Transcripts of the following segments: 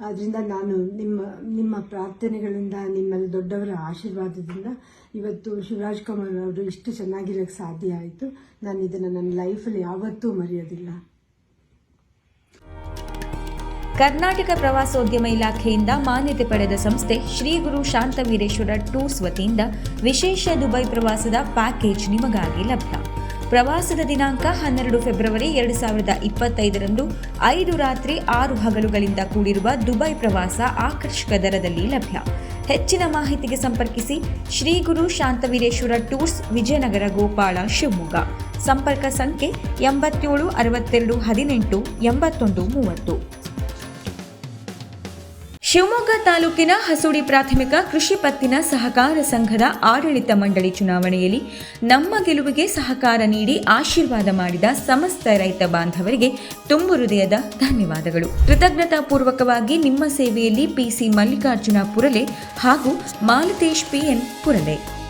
ಅದರಿಂದ ನಾನು ನಿಮ್ಮ ನಿಮ್ಮ ಪ್ರಾರ್ಥನೆಗಳಿಂದ, ನಿಮ್ಮಲ್ಲಿ ದೊಡ್ಡವರ ಆಶೀರ್ವಾದದಿಂದ ಇವತ್ತು ಶಿವರಾಜ್ ಕುಮಾರ್ ಅವರು ಇಷ್ಟು ಚೆನ್ನಾಗಿರೋಕ್ಕೆ ಸಾಧ್ಯ ಆಯಿತು. ನಾನು ಇದನ್ನು ನನ್ನ ಲೈಫಲ್ಲಿ ಯಾವತ್ತೂ ಮರೆಯೋದಿಲ್ಲ. ಕರ್ನಾಟಕ ಪ್ರವಾಸೋದ್ಯಮ ಇಲಾಖೆಯಿಂದ ಮಾನ್ಯತೆ ಪಡೆದ ಸಂಸ್ಥೆ ಶ್ರೀ ಗುರು ಶಾಂತವೀರೇಶ್ವರ ಟೂರ್ಸ್ ವತಿಯಿಂದ ವಿಶೇಷ ದುಬೈ ಪ್ರವಾಸದ ಪ್ಯಾಕೇಜ್ ನಿಮಗಾಗಿ ಲಭ್ಯ. ಪ್ರವಾಸದ ದಿನಾಂಕ ಹನ್ನೆರಡು ಫೆಬ್ರವರಿ ಎರಡು ಸಾವಿರದ ಇಪ್ಪತ್ತೈದರಂದು ಐದು ರಾತ್ರಿ ಆರು ಹಗಲುಗಳಿಂದ ಕೂಡಿರುವ ದುಬೈ ಪ್ರವಾಸ ಆಕರ್ಷಕ ದರದಲ್ಲಿ ಲಭ್ಯ. ಹೆಚ್ಚಿನ ಮಾಹಿತಿಗೆ ಸಂಪರ್ಕಿಸಿ ಶ್ರೀ ಗುರು ಶಾಂತವೀರೇಶ್ವರ ಟೂರ್ಸ್ ವಿಜಯನಗರ ಗೋಪಾಳ ಶಿವಮೊಗ್ಗ. ಸಂಪರ್ಕ ಸಂಖ್ಯೆ ಎಂಬತ್ತೇಳು, ಅರವತ್ತೆರಡು, ಹದಿನೆಂಟು, ಎಂಬತ್ತೊಂದು, ಮೂವತ್ತು. ಶಿವಮೊಗ್ಗ ತಾಲೂಕಿನ ಹಸೂಡಿ ಪ್ರಾಥಮಿಕ ಕೃಷಿ ಪತ್ತಿನ ಸಹಕಾರ ಸಂಘದ ಆಡಳಿತ ಮಂಡಳಿ ಚುನಾವಣೆಯಲ್ಲಿ ನಮ್ಮ ಗೆಲುವಿಗೆ ಸಹಕಾರ ನೀಡಿ ಆಶೀರ್ವಾದ ಮಾಡಿದ ಸಮಸ್ತ ರೈತ ಬಾಂಧವರಿಗೆ ತುಂಬು ಹೃದಯದ ಧನ್ಯವಾದಗಳು. ಕೃತಜ್ಞತಾ ಪೂರ್ವಕವಾಗಿ ನಿಮ್ಮ ಸೇವೆಯಲ್ಲಿ ಪಿಸಿ ಮಲ್ಲಿಕಾರ್ಜುನ ಪುರಲೆ ಹಾಗೂ ಮಾಲತೇಶ್ ಪಿಎನ್ ಪುರಲೆ.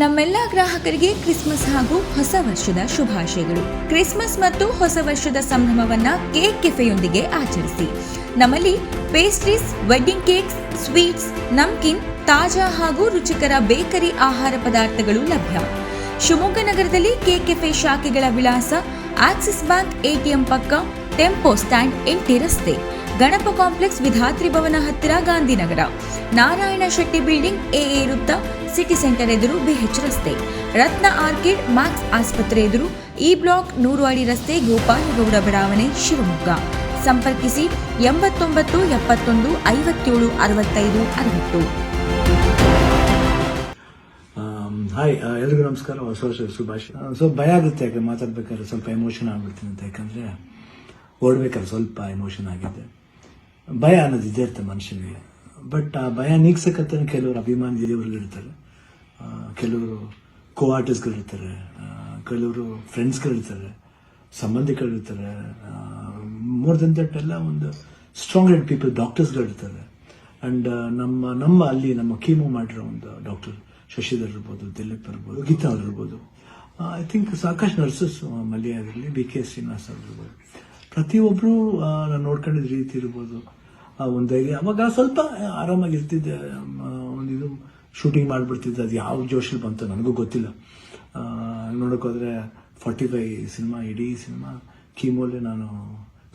ನಮ್ಮೆಲ್ಲ ಗ್ರಾಹಕರಿಗೆ ಕ್ರಿಸ್ಮಸ್ ಹಾಗೂ ಹೊಸ ವರ್ಷದ ಶುಭಾಶಯಗಳು. ಕ್ರಿಸ್ಮಸ್ ಮತ್ತು ಹೊಸ ವರ್ಷದ ಸಂಭ್ರಮವನ್ನ ಕೇಕ್ ಕೆಫೆಯೊಂದಿಗೆ ಆಚರಿಸಿ. ನಮ್ಮಲ್ಲಿ pastries, wedding cakes, sweets, namkeen, ತಾಜಾ ಹಾಗೂ ರುಚಿಕರ ಬೇಕರಿ ಆಹಾರ ಪದಾರ್ಥಗಳು ಲಭ್ಯ. ಶಿವಮೊಗ್ಗ ನಗರದಲ್ಲಿ ಕೇಕ್ ಕೆಫೆ ಶಾಖೆಗಳ ವಿಳಾಸ ಆಕ್ಸಿಸ್ ಬ್ಯಾಂಕ್ ಎಟಿಎಂ ಪಕ್ಕ ಟೆಂಪೋ ಸ್ಟ್ಯಾಂಡ್ ಎಂಟಿ ರಸ್ತೆ. ಗಣಪ ಕಾಂಪ್ಲೆಕ್ಸ್ ವಿಧಾತ್ರಿ ಭವನ ಹತ್ತಿರ ಗಾಂಧಿನಗರ. ನಾರಾಯಣ ಶೆಟ್ಟಿ ಬಿಲ್ಡಿಂಗ್ ಎಎ ವೃತ್ತ, ಸಿಟಿ ಸೆಂಟರ್ ಎದುರು ಬಿಹೆಚ್ ರಸ್ತೆ. ರತ್ನ ಆರ್ಕಿಡ್, ಮ್ಯಾಕ್ಸ್ ಆಸ್ಪತ್ರೆ ಎದುರು ಇ ಬ್ಲಾಕ್ ನೂರು ಅಡಿ ರಸ್ತೆ ಗೋಪಾಲಗೌಡ ಬಡಾವಣೆ ಶಿವಮೊಗ್ಗ. ಸಂಪರ್ಕಿಸಿ ಎಂಬತ್ತೊಂಬತ್ತು ಎಪ್ಪತ್ತೊಂದು ಐವತ್ತೇಳು ಅರವತ್ತೈದು ಅರವತ್ತು. ಹಾಯ್ ಎಲ್ರಿಗೂ ನಮಸ್ಕಾರ ಹೊಸ ವರ್ಷ ಶುಭಾಶಯ ಸೊ ಭಯ ಆಗುತ್ತೆ ಯಾಕೆ ಮಾತಾಡ್ಬೇಕಾದ್ರೆ ಸ್ವಲ್ಪ ಎಮೋಷನ್ ಆಗ್ಬಿಡ್ತೀನಿ ಅಂತ ಯಾಕಂದ್ರೆ ಓಡ್ಬೇಕಾದ್ರೆ ಸ್ವಲ್ಪ ಎಮೋಷನ್ ಆಗಿದೆ. ಭಯ ಅನ್ನೋದು ಇದೇ ಇರುತ್ತೆ ಮನುಷ್ಯನಿಗೆ. ಬಟ್ ಆ ಭಯ ನೀಗ್ಸಕ್ಕಂತ ಕೆಲವರು ಅಭಿಮಾನಿ ಇರ್ತಾರೆ. ಕೆಲವರು ಕೋ ಆರ್ಟಿಸ್ಟ್ಗಳಿರ್ತಾರೆ ಕೆಲವರು ಫ್ರೆಂಡ್ಸ್ಗಳಿರ್ತಾರೆ ಸಂಬಂಧಿಕರಿರ್ತಾರೆ ಮೋರ್ ದೆನ್ ದಟ್ ಎಲ್ಲ ಒಂದು ಸ್ಟ್ರಾಂಗ್ ಹೆಡ್ ಪೀಪಲ್ ಡಾಕ್ಟರ್ಸ್ಗಳಿರ್ತಾರೆ ಅಂಡ್ ನಮ್ಮ ನಮ್ಮ ಅಲ್ಲಿ ನಮ್ಮ ಕೀಮೋ ಮಾಡಿರೋ ಒಂದು ಡಾಕ್ಟರ್ ಶಶಿಧರ್ ಇರ್ಬೋದು, ದಿಲೀಪ್ ಇರ್ಬೋದು, ಗೀತಾ ಅವ್ರು ಇರ್ಬೋದು. ಐ ಥಿಂಕ್ ಸಾಕಷ್ಟು nurses Mallya B K Srinivas ಅವ್ರು ಇರ್ಬೋದು. ಪ್ರತಿಯೊಬ್ಬರು ನಾನು ನೋಡ್ಕೊಂಡಿದ್ದ ರೀತಿ ಇರ್ಬೋದು. ಆ, ಒಂದು ಅವಾಗ ಸ್ವಲ್ಪ ಆರಾಮಾಗಿ ಇರ್ತಿದ್ದೆ ಒಂದು ಇದು ಶೂಟಿಂಗ್ ಮಾಡಿಬಿಡ್ತಿದ್ದೆ. ಅದು ಯಾವ ಜೋಶಲ್ಲಿ ಬಂತು ನನಗೂ ಗೊತ್ತಿಲ್ಲ. ನೋಡೋಕ್ಕೋದ್ರೆ ಫಾರ್ಟಿ ಫೈ ಸಿನಿಮಾ, ಇಡೀ ಸಿನಿಮಾ, ಕೀಮೋಲೆ ನಾನು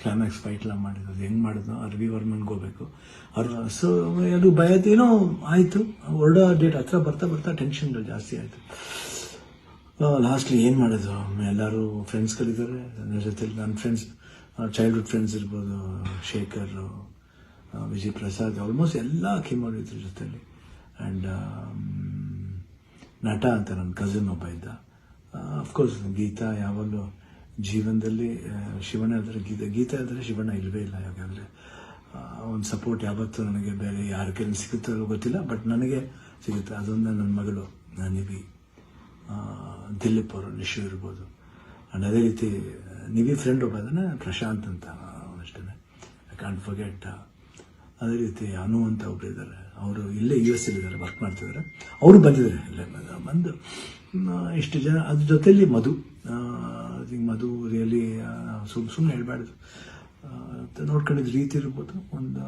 ಕ್ಲೈಮ್ಯಾಕ್ಸ್ ಫೈಟ್ ಎಲ್ಲ ಮಾಡಿದ್ದು. ಅದು ಹೆಂಗೆ ಮಾಡಿದ್ನೋ ಅರ್ವಿ ವರ್ಮನ್ಗೆ ಹೋಗ್ಬೇಕು. ಅರ್ವ ಸೊ, ಅದು ಭಯತೇನೋ ಆಯಿತು. ಹೊರಡೋ ಡೇಟ್ ಹತ್ರ ಬರ್ತಾ ಬರ್ತಾ ಟೆನ್ಷನ್ ಜಾಸ್ತಿ ಆಯಿತು. ಲಾಸ್ಟ್ಲಿ ಏನು ಮಾಡೋದು ಎಲ್ಲರೂ ಫ್ರೆಂಡ್ಸ್ಗಳಿದ್ದಾರೆ ನನ್ನ ಜೊತೆಲಿ ನನ್ನ ಫ್ರೆಂಡ್ಸ್ ಚೈಲ್ಡ್ಹುಡ್ ಫ್ರೆಂಡ್ಸ್ ಇರ್ಬೋದು, ಶೇಖರ್ ವಿಜಯ್ ಪ್ರಸಾದ್ ಆಲ್ಮೋಸ್ಟ್ ಎಲ್ಲ ಇದ್ರ ಜೊತೆಯಲ್ಲಿ ಆ್ಯಂಡ್ ನಟ ಅಂತ ನನ್ನ ಕಸಿನ್ ಒಬ್ಬ ಇದ್ದ. ಅಫ್ಕೋರ್ಸ್ ಗೀತಾ ಯಾವಾಗಲೂ ಜೀವನದಲ್ಲಿ ಶಿವಣ್ಣ ಆದರೆ ಗೀತಾ ಗೀತಾ ಆದರೆ ಶಿವಣ್ಣ ಇಲ್ಲವೇ ಇಲ್ಲ ಯಾಕಂದರೆ ಒಂದು ಸಪೋರ್ಟ್ ಯಾವತ್ತೂ ನನಗೆ ಬೇರೆ ಯಾರ ಕೈಲಿ ಸಿಗುತ್ತೋ ಗೊತ್ತಿಲ್ಲ ಬಟ್ ನನಗೆ ಸಿಗುತ್ತೆ. ಅದೊಂದು ನನ್ನ ಮಗಳು ನಿವಿ ದಿಲೀಪ್ ಅವರು, ನಿಶು ಇರ್ಬೋದು. ಆ್ಯಂಡ್ ಅದೇ ರೀತಿ ನಿವಿ ಫ್ರೆಂಡ್ ಒಬ್ಬ ಅದನ್ನ ಪ್ರಶಾಂತ್ ಅಂತ ಅವನಷ್ಟೇ ಐ ಕಾಂಟ್ ಫರ್ಗೆಟ್ ಅದೇ ರೀತಿ ಅನು ಅಂತ ಒಬ್ರು ಇದ್ದಾರೆ. ಅವರು ಇಲ್ಲೇ ಯು ಎಸ್ ಇದ್ದಾರೆ ವರ್ಕ್ ಮಾಡ್ತಿದ್ದಾರೆ. ಅವರು ಬಂದಿದ್ದಾರೆ, ಇಲ್ಲೇ ಬಂದ- ಇಷ್ಟು ಜನ, ಅದ್ರ ಜೊತೆಯಲ್ಲಿ ಮಧು ಮಧು ರಿಯಲಿ ಸುಮ್ ಸುಮ್ಮನೆ ಹೇಳ್ಬಾರ್ದು. ನೋಡ್ಕೊಂಡಿದ್ದ ರೀತಿ ಇರ್ಬೋದು. ಒಂದು,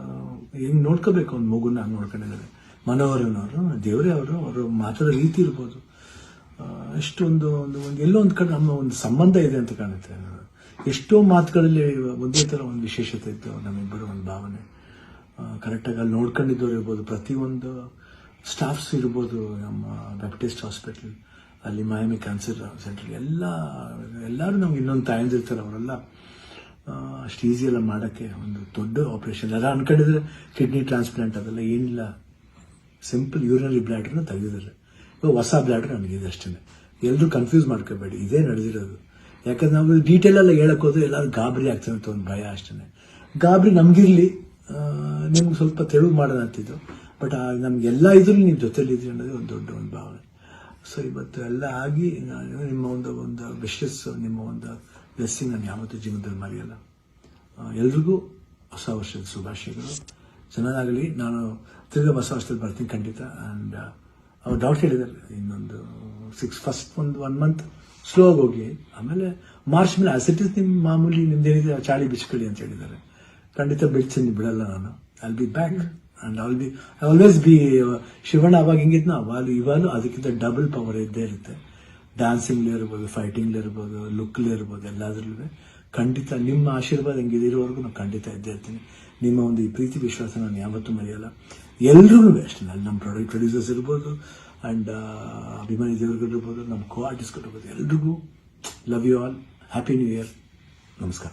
ಹೆಂಗೆ ನೋಡ್ಕೋಬೇಕು ಒಂದು ಮಗುನ ಹಂಗೆ ನೋಡ್ಕೊಂಡಿದ್ದಾರೆ. ಮನೋಹರನವರು, ದೇವರೇ ಅವರು ಅವರು ಮಾತಾಡೋ ರೀತಿ ಇರ್ಬೋದು. ಎಷ್ಟೊಂದು ಒಂದು ಒಂದು ಎಲ್ಲೋ ಒಂದು ಕಡೆ ನಮ್ಮ ಒಂದು ಸಂಬಂಧ ಇದೆ ಅಂತ ಕಾಣುತ್ತೆ. ಎಷ್ಟೋ ಮಾತುಗಳಲ್ಲಿ ಒಂದೇ ಥರ ಒಂದು ವಿಶೇಷತೆ ಇತ್ತು, ನಮ್ಮಿಬ್ಬರ ಒಂದು ಭಾವನೆ. ಕರೆಕ್ಟಾಗಿ ಅಲ್ಲಿ ನೋಡ್ಕೊಂಡಿದ್ದವ್ರು ಇರ್ಬೋದು, ಪ್ರತಿಯೊಂದು ಸ್ಟಾಫ್ಸ್ ಇರ್ಬೋದು ನಮ್ಮ ಬ್ಯಾಪ್ಟಿಸ್ಟ್ ಹಾಸ್ಪಿಟಲ್ ಅಲ್ಲಿ ಮಾಯಮಿ ಕ್ಯಾನ್ಸರ್ ಸೆಂಟರ್ ಎಲ್ಲ, ಎಲ್ಲರೂ ನಮ್ಗೆ ಇನ್ನೊಂದು ತಾಯಂದಿರ್ತಾರೆ ಅವರೆಲ್ಲ. ಅಷ್ಟು ಈಸಿ ಎಲ್ಲ ಮಾಡೋಕ್ಕೆ ಒಂದು ದೊಡ್ಡ ಆಪರೇಷನ್ ಎಲ್ಲ ಅನ್ಕೊಂಡಿದ್ರೆ ಕಿಡ್ನಿ ಟ್ರಾನ್ಸ್ಪ್ಲಾಂಟ್ ಅದೆಲ್ಲ ಏನಿಲ್ಲ. ಸಿಂಪಲ್ ಯೂರಿನರಿ ಬ್ಲ್ಯಾಡ್ರನ್ನ ತೆಗೆದಿದ್ದಾರೆ. ಹೊಸ ಬ್ಲ್ಯಾಡ್ರ್ ನನಗಿದೆ ಅಷ್ಟೇ ಎಲ್ಲರೂ ಕನ್ಫ್ಯೂಸ್ ಮಾಡ್ಕೋಬೇಡಿ, ಇದೇ ನಡೆದಿರೋದು. ಯಾಕಂದ್ರೆ ನಾವು ಡೀಟೇಲ್ ಎಲ್ಲ ಹೇಳಕ್ ಹೋದ್ರೆ ಎಲ್ಲರೂ ಗಾಬರಿ ಆಗ್ತದೆ ಅಂತ ಒಂದು ಭಯ ಅಷ್ಟೇ ಗಾಬರಿ ನಮಗಿರಲಿ ನಿಮ್ಗೆ ಸ್ವಲ್ಪ ತೆಳು ಮಾಡೋಣ ಅಂತಿದ್ದು ಬಟ್ ನಮಗೆಲ್ಲ ಇದ್ರೂ ನೀವು ಜೊತೆಲಿ ಇದ್ರಿ ಅನ್ನೋದು ಒಂದು ದೊಡ್ಡ ಒಂದು ಭಾವನೆ. ಸೊ ಇವತ್ತು ಎಲ್ಲ ಆಗಿ ನಿಮ್ಮ ಒಂದು ಒಂದು ವಿಶಸ್ ನಿಮ್ಮ ಒಂದು ಬ್ಲೆಸ್ಸಿಂಗ್ ನಾನು ಯಾವತ್ತೂ ಜೀವನದಲ್ಲಿ ಮರೆಯಲ್ಲ. ಎಲ್ರಿಗೂ ಹೊಸ ವರ್ಷದ ಶುಭಾಶಯಗಳು. ಚೆನ್ನಾಗಲಿ ನಾನು ತಿರ್ಗಾ ಹೊಸ ವರ್ಷದಲ್ಲಿ ಬರ್ತೀನಿ ಖಂಡಿತ. ಆ್ಯಂಡ್ ಅವ್ರು ಡೌಟ್ ಹೇಳಿದ್ದಾರೆ ಇನ್ನೊಂದು ಸಿಕ್ಸ್ ಫಸ್ಟ್ ಒಂದು ಒನ್ ಮಂತ್ ಸ್ಲೋ ಆಗಿ ಹೋಗಿ ಆಮೇಲೆ ಮಾರ್ಚ್ ಮೇಲೆ ಆಸ್ ಇಟ್ ಇಸ್ ನಿಮ್ಮ ಮಾಮೂಲಿ ನಿಮ್ದೇನಿದೆ ಚಾಳಿ ಬಿಚ್ಕೊಳ್ಳಿ ಅಂತ ಹೇಳಿದ್ದಾರೆ ಖಂಡಿತ ಬಿಡ್ತೀನಿ, ಬಿಡಲ್ಲ ನಾನು. I be back and all be I always be Shivanna ಅವಾಗ ಹಿಂಗಿದ್ನ ಅವಾಗ, ಇವಾಗಲೂ ಅದಕ್ಕಿಂತ ಡಬಲ್ ಪವರ್ ಇದ್ದೇ ಇರುತ್ತೆ. ಡ್ಯಾನ್ಸಿಂಗ್ಲೇ ಇರ್ಬೋದು ಫೈಟಿಂಗ್ಲೇ ಇರ್ಬೋದು ಲುಕ್ಲೇ ಇರ್ಬೋದು, ಎಲ್ಲಾದ್ರಲ್ಲೂ. ಖಂಡಿತ ನಿಮ್ಮ ಆಶೀರ್ವಾದ ಹೆಂಗಿದಿರೋವರೆಗೂ ನಾನು ಖಂಡಿತ ಇದ್ದೇ ಇರ್ತೀನಿ. ನಿಮ್ಮ ಒಂದು ಈ ಪ್ರೀತಿ ವಿಶ್ವಾಸ ನಾನು ಯಾವತ್ತೂ ಮರೆಯಲ್ಲ. ಎಲ್ರಿಗೂ ಅಷ್ಟೇ ನಾನು ನಮ್ಮ ಪ್ರಾಡಕ್ಟ್ ಪ್ರೊಡ್ಯೂಸರ್ಸ್ ಇರ್ಬೋದು ಆ್ಯಂಡ್ ಅಭಿಮಾನಿ ದೇವರುಗಳಿರ್ಬೋದು ನಮ್ಮ ಕೋ ಆರ್ಟಿಸ್ಟ್ಗಳಿರ್ಬೋದು ಎಲ್ರಿಗೂ love you all happy new year ನಮಸ್ಕಾರ.